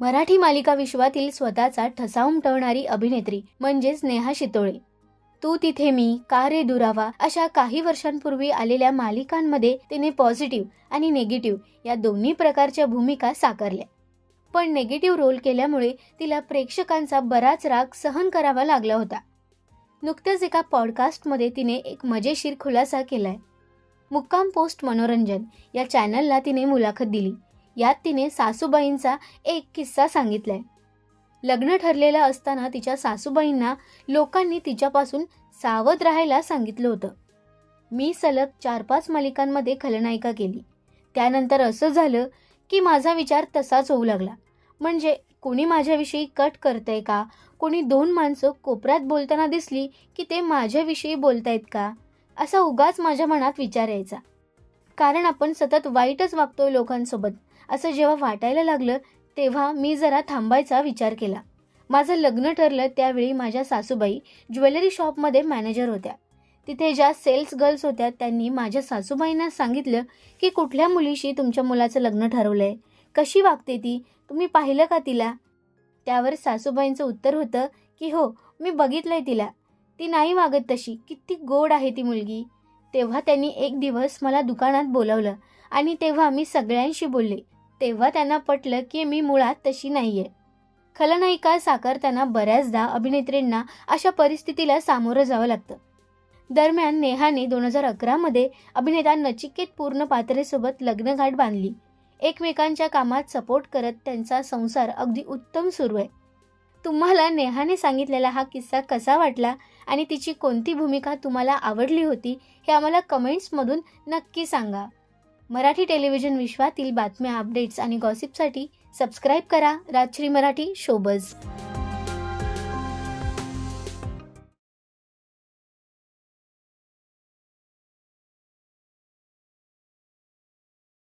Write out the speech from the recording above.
मराठी मालिका विश्वातील स्वतःचा ठसा उमटवणारी अभिनेत्री म्हणजेच नेहा शितोळे. तू तिथे मी का रे दुरावा? अशा काही वर्षांपूर्वी आलेल्या मालिकांमध्ये तिने पॉझिटिव्ह आणि निगेटिव्ह या दोन्ही प्रकारच्या भूमिका साकारल्या. पण निगेटिव्ह रोल केल्यामुळे तिला प्रेक्षकांचा बराच राग सहन करावा लागला होता. नुकत्याच एका पॉडकास्टमध्ये तिने एक मजेशीर खुलासा केलाय. मुक्काम पोस्ट मनोरंजन या चॅनलला तिने मुलाखत दिली. यात तिने सासूबाईंचा एक किस्सा सांगितलाय. लग्न ठरलेलं असताना तिच्या सासूबाईंना लोकांनी तिच्यापासून सावध राहायला सांगितलं होतं. मी सलग चार पाच मालिकांमध्ये खलनायिका केली. त्यानंतर असं झालं की माझा विचार तसाच होऊ लागला. म्हणजे कोणी माझ्याविषयी कट करतंय का? कोणी दोन माणसं कोपऱ्यात बोलताना दिसली की ते माझ्याविषयी बोलतायत का? असा उगाच माझ्या मनात विचार यायचा. कारण आपण सतत वाईटच वागतोय लोकांसोबत. असं जेव्हा वाटायला लागलं तेव्हा मी जरा थांबायचा विचार केला. माझं लग्न ठरलं त्यावेळी माझ्या सासूबाई ज्वेलरी शॉपमध्ये मॅनेजर होत्या. तिथे ज्या सेल्स गर्ल्स होत्या त्यांनी माझ्या सासूबाईंना सांगितलं की कुठल्या मुलीशी तुमच्या मुलाचं लग्न ठरवलंय? कशी वागते ती? तुम्ही पाहिलं का तिला? त्यावर सासूबाईंचं उत्तर होतं की हो मी बघितलंय तिला. ती नाही वागत तशी. किती गोड आहे ती मुलगी. तेव्हा त्यांनी एक दिवस मला दुकानात बोलावलं आणि तेव्हा मी सगळ्यांशी बोलले. तेव्हा त्यांना पटलं की मी मुळात तशी नाही आहे खलनायिका साकारताना बऱ्याचदा अभिनेत्रींना अशा परिस्थितीला सामोरं जावं लागतं. दरम्यान नेहाने दोन हजार अकरामध्ये अभिनेता नचिकेत पूर्ण पात्रेसोबत लग्नगाठ बांधली. एकमेकांच्या कामात सपोर्ट करत त्यांचा संसार अगदी उत्तम सुरू आहे. तुम्हाला नेहाने सांगितलेला हा किस्सा कसा वाटला? आणि तिची कोणती भूमिका तुम्हाला आवडली होती हे आम्हाला कमेंट्समधून नक्की सांगा. मराठी टेलिव्हिजन विश्वातील बातम्या अपडेट्स आणि गॉसिपसाठी सबस्क्राईब करा. राजश्री मराठी शोबज